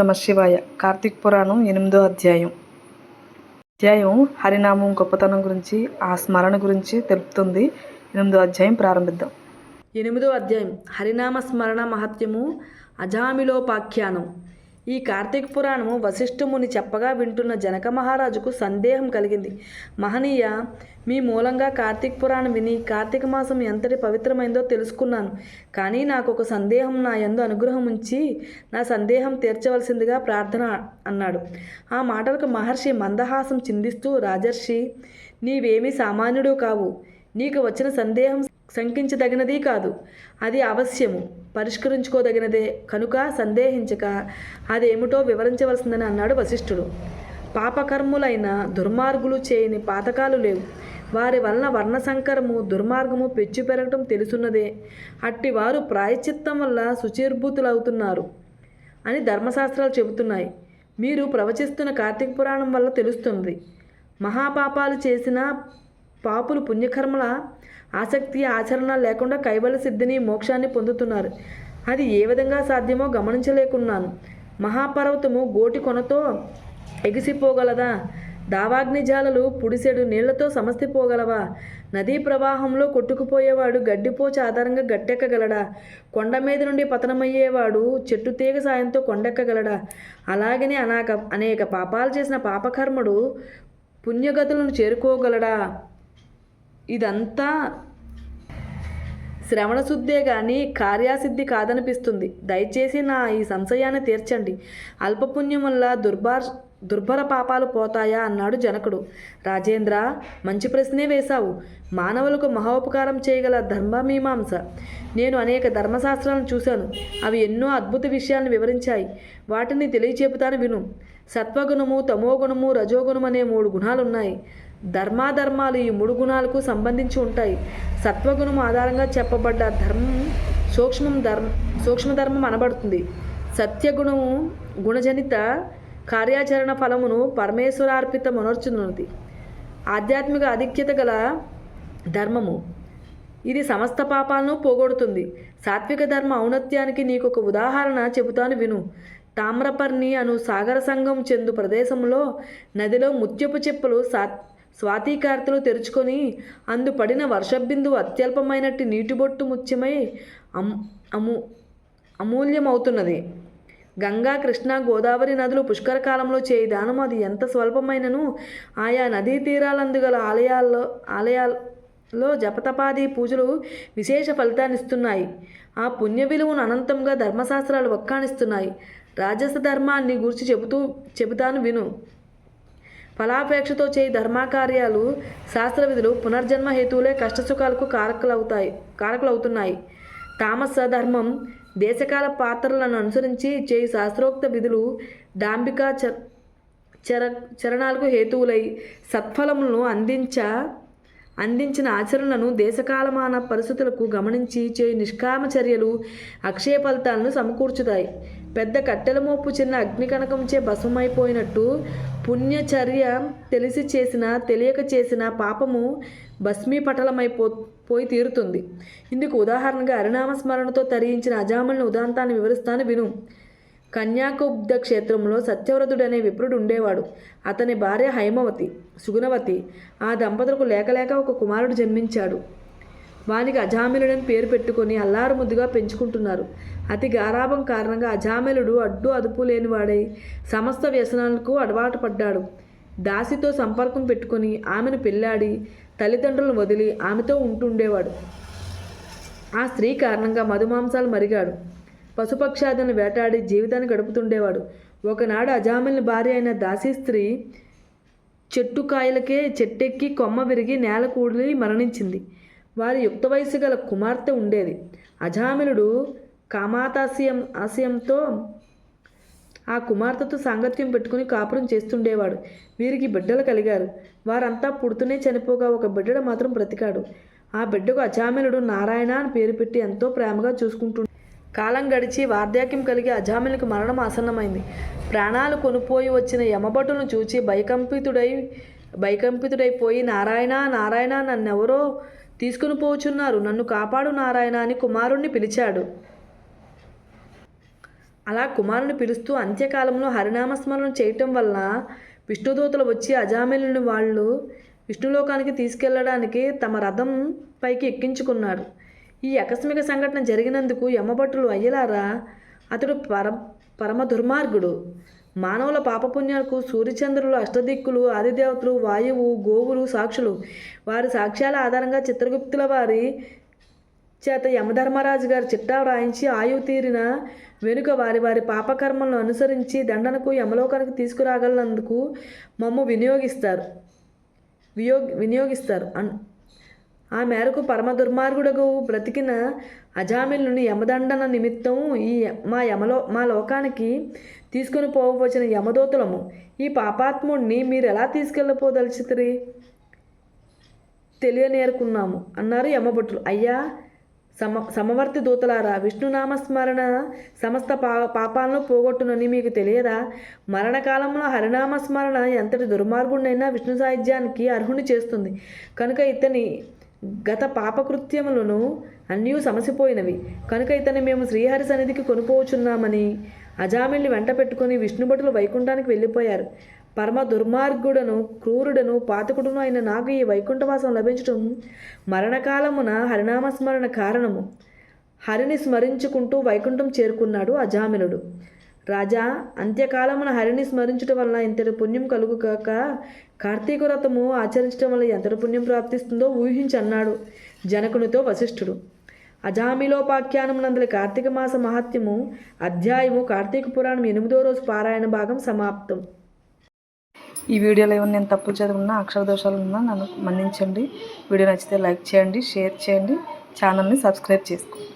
నమ శివాయ. కార్తీక్ పురాణం ఎనిమిదో అధ్యాయం. అధ్యాయం హరినామం గొప్పతనం గురించి ఆ స్మరణ గురించి తెలుపుతుంది. ఎనిమిదో అధ్యాయం ప్రారంభిద్దాం. ఎనిమిదో అధ్యాయం. హరినామ స్మరణ మహత్యము అజామిలోపాఖ్యానం. ఈ కార్తీక పురాణము వశిష్ఠముని చెప్పగా వింటున్న జనక మహారాజుకు సందేహం కలిగింది. మహనీయ మీ మూలంగా కార్తీక పురాణం విని కార్తీక మాసం ఎంతటి పవిత్రమైందో తెలుసుకున్నాను. కానీ నాకు ఒక సందేహం నా యందు అనుగ్రహం ఉంచి నా సందేహం తీర్చవలసిందిగా ప్రార్థన అన్నాడు. ఆ మాటలకు మహర్షి మందహాసం చిందిస్తూ రాజర్షి నీవేమీ సామాన్యుడు కావు. నీకు వచ్చిన సందేహం శంకించదగినది కాదు. అది అవశ్యము. పరిష్కరించుకోదగినదే. కనుక సందేహించక అదేమిటో వివరించవలసిందని అన్నాడు వశిష్ఠుడు. పాపకర్ములైన దుర్మార్గులు చేయని పాతకాలు లేవు. వారి వలన వర్ణ సంకరము దుర్మార్గము పెచ్చు పెరగటం తెలుసున్నదే. అట్టి వారు ప్రాయశ్చిత్తం వల్ల శుచీర్భూతులవుతున్నారు అని ధర్మశాస్త్రాలు చెబుతున్నాయి. మీరు ప్రవచిస్తున్న కార్తీక పురాణం వల్ల తెలుస్తుంది. మహాపాపాలు చేసిన పాపులు పుణ్యకర్మల ఆసక్తి ఆచరణ లేకుండా కైవల సిద్ధిని మోక్షాన్ని పొందుతున్నారు. అది ఏ విధంగా సాధ్యమో గమనించలేకున్నాను. మహాపర్వతము గోటి కొనతో ఎగిసిపోగలదా? దావాగ్ని జాలలు పుడిసెడు నీళ్ళతో సమస్తిపోగలవా? నదీ ప్రవాహంలో కొట్టుకుపోయేవాడు గడ్డిపోచ ఆధారంగా గట్టెక్కగలడా? కొండ మీద నుండి పతనమయ్యేవాడు చెట్టు తీగ సాయంతో కొండెక్కగలడా? అలాగని అనేక అనేక పాపాలు చేసిన పాపకర్ముడు పుణ్యగతులను చేరుకోగలడా? ఇదంతా శ్రవణశుద్ధే కానీ కార్యాసిద్ధి కాదనిపిస్తుంది. దయచేసి నా ఈ సంశయాన్ని తీర్చండి. అల్పపుణ్యం వల్ల దుర్భార్ దుర్భర పాపాలు పోతాయా అన్నాడు జనకుడు. రాజేంద్ర మంచి ప్రశ్నే వేశావు. మానవులకు మహోపకారం చేయగల ధర్మమీమాంస. నేను అనేక ధర్మశాస్త్రాలను చూశాను. అవి ఎన్నో అద్భుత విషయాలను వివరించాయి. వాటిని తెలియచెబుతాను విను. సత్వగుణము తమోగుణము రజోగుణం అనే మూడు గుణాలు ఉన్నాయి ధర్మాధర్మాలు ఈ మూడు గుణాలకు సంబంధించి ఉంటాయి. సత్వగుణం ఆధారంగా చెప్పబడ్డ ధర్మం సూక్ష్మం ధర్మ సూక్ష్మధర్మం అనబడుతుంది. సత్యగుణము గుణజనిత కార్యాచరణ ఫలమును పరమేశ్వరార్పిత మనర్చున్నది ఆధ్యాత్మిక ఆధిక్యత గల ధర్మము. ఇది సమస్త పాపాలను పోగొడుతుంది. సాత్విక ధర్మ ఔన్నత్యానికి నీకు ఒక ఉదాహరణ చెబుతాను విను. తామ్రపర్ణి అను సాగర సంఘం చెందు ప్రదేశంలో నదిలో ముత్యపు చెప్పులు సాత్ స్వాతికార్తెలు తెరుచుకొని అందు పడిన వర్షబిందువు అత్యల్పమైనట్టు నీటిబొట్టు ముత్యమై అమ్ అము అమూల్యమవుతున్నది. గంగా కృష్ణ గోదావరి నదులు పుష్కర కాలంలో చేయి దానం. అది ఎంత స్వల్పమైనను? ఆయా నదీ తీరాలందుగల ఆలయాల్లో ఆలయాల్లో జపతపాది పూజలు విశేష ఫలితాన్నిస్తున్నాయి. ఆ పుణ్య విలువను అనంతంగా ధర్మశాస్త్రాలు వక్కానిస్తున్నాయి రాజస ధర్మాన్ని గురించి చెబుతూ చెబుతాను విను. ఫలాపేక్షతో చేయి ధర్మకార్యాలు శాస్త్ర విధులు పునర్జన్మ హేతువులే కష్టసుఖాలకు కారకులవుతాయి కారకులవుతున్నాయి. తామస ధర్మం దేశకాల పాత్రలను అనుసరించి చేయి శాస్త్రోక్త విధులు డాంబిక చ చర చరణాలకు హేతువులై సత్ఫలములను అందించ అందించిన ఆచరణలను దేశకాలమాన పరిస్థితులకు గమనించి చేయి నిష్కామ చర్యలు అక్షయ ఫలితాలను సమకూర్చుతాయి. పెద్ద కట్టెల మోపు చిన్న అగ్నికణకంచే భస్మమైపోయినట్టు పుణ్యచర్య తెలిసి చేసిన తెలియక చేసిన పాపము భస్మీపటలమైపో పోయి తీరుతుంది. ఇందుకు ఉదాహరణగా అరినామ స్మరణతో తరించిన అజాములను ఉదాంతాన్ని వివరిస్తాను విను. కన్యాకుబ్ద క్షేత్రంలో సత్యవ్రతుడనే విప్రుడు ఉండేవాడు. అతని భార్య హైమవతి సుగుణవతి. ఆ దంపతులకు లేకలేక ఒక కుమారుడు జన్మించాడు. వానికి అజామిలుడని పేరు పెట్టుకొని అల్లారు ముద్దుగా పెంచుకుంటున్నారు. అతి గారాభం కారణంగా అజామిలుడు అడ్డు అదుపు లేనివాడై సమస్త వ్యసనాలకు అలవాటు పడ్డాడు. దాసితో సంపర్కం పెట్టుకొని ఆమెను పెళ్ళాడి తల్లిదండ్రులను వదిలి ఆమెతో ఉంటుండేవాడు. ఆ స్త్రీ కారణంగా మధుమాంసాలు మరిగాడు. పశుపక్షాదులను వేటాడి జీవితాన్ని గడుపుతుండేవాడు. ఒకనాడు అజామిల్ని భార్య అయిన దాసీ స్త్రీ చెట్టు కాయలకే చెట్టెక్కి కొమ్మ విరిగి నేల కూడి మరణించింది. వారి యుక్త వయసు గల కుమార్తె ఉండేది. అజామిలుడు కామాతాశయం ఆశయంతో ఆ కుమార్తెతో సాంగత్యం పెట్టుకుని కాపురం చేస్తుండేవాడు. వీరికి బిడ్డలు కలిగారు. వారంతా పుడుతూనే చనిపోగా ఒక బిడ్డడు మాత్రం బ్రతికాడు. ఆ బిడ్డకు అజామిలుడు నారాయణ అని పేరు పెట్టి ఎంతో ప్రేమగా చూసుకుంటు కాలం గడిచి వార్ధక్యం కలిగి అజామిలకు మరణం ఆసన్నమైంది. ప్రాణాలు కొనుపోయి వచ్చిన యమభటులను చూచి భయకంపితుడై భయకంపితుడైపోయి నారాయణ నారాయణ నన్నెవరో తీసుకుని పోచున్నారు. నన్ను కాపాడు నారాయణ అని కుమారుణ్ణి పిలిచాడు. అలా కుమారుని పిలుస్తూ అంత్యకాలంలో హరినామస్మరణ చేయటం వల్ల విష్ణుదూతలు వచ్చి అజామిలుని వాళ్ళు విష్ణులోకానికి తీసుకెళ్ళడానికి తమ రథం పైకి ఎక్కించుకున్నారు. ఈ ఆకస్మిక సంఘటన జరిగినందుకు యమభట్టులు అయ్యలారా అతడు పర పరమ దుర్మార్గుడు మానవుల పాపపుణ్యాలకు సూర్యచంద్రులు అష్టదిక్కులు ఆదిదేవతలు వాయువు గోవులు సాక్షులు. వారి సాక్ష్యాల ఆధారంగా చిత్రగుప్తుల వారి చేత యమధర్మరాజు గారు చిట్టా వ్రాయించి ఆయువు తీరిన వెనుక వారి వారి పాపకర్మలను అనుసరించి దండనకు యమలోకానికి తీసుకురాగలనందుకు మమ్ము వినియోగిస్తారు. వియోగ్ వినియోగిస్తారు. అన్ ఆ మేరకు పరమ దుర్మార్గుడకు బ్రతికిన అజామిలుని యమదండన నిమిత్తం ఈ మా యమలో మా లోకానికి తీసుకొని పోవచ్చిన యమదోతులము ఈ పాపాత్ముడిని మీరు ఎలా తీసుకెళ్ళిపోదలిచితిరి? తెలియనేరుకున్నాము అన్నారు యమభటులు. అయ్యా సమ సమవర్తి దూతలారా విష్ణునామస్మరణ సమస్త పా పాపాలను పోగొట్టునని మీకు తెలియదా? మరణకాలంలో హరినామస్మరణ ఎంతటి దుర్మార్గుడైనా విష్ణు సాహిత్యానికి అర్హుని చేస్తుంది. కనుక ఇతని గత పాపకృత్యములను అన్నీ సమసిపోయినవి. కనుక ఇతని మేము శ్రీహరి సన్నిధికి కొనుపోచున్నామని అజామిల్ని వెంట పెట్టుకుని విష్ణుభటులు వైకుంఠానికి వెళ్ళిపోయారు. పరమ దుర్మార్గుడను క్రూరుడను పాతకుడును అయిన నాకు ఈ వైకుంఠవాసం లభించటం మరణకాలమున హరినామస్మరణ కారణము. హరిని స్మరించుకుంటూ వైకుంఠం చేరుకున్నాడు అజామినుడు. రాజా అంత్యకాలమున హరిని స్మరించటం వలన ఇంతటి పుణ్యం కలుగుగాక కార్తీక వ్రతము ఆచరించడం వల్ల ఎంతటి పుణ్యం ప్రాప్తిస్తుందో ఊహించి అన్నాడు జనకునితో వశిష్ఠుడు. అజామిలోపాఖ్యానమునందలి కార్తీక మాస మహత్యము అధ్యాయము కార్తీక పురాణం ఎనిమిదో రోజు పారాయణ భాగం సమాప్తం. ఈ వీడియోలో ఏమైనా నేను తప్పులు చదివినా అక్షర దోషాలు ఉన్నా నన్ను మన్నించండి. వీడియో నచ్చితే లైక్ చేయండి షేర్ చేయండి. ఛానల్ని సబ్స్క్రైబ్ చేసుకోండి.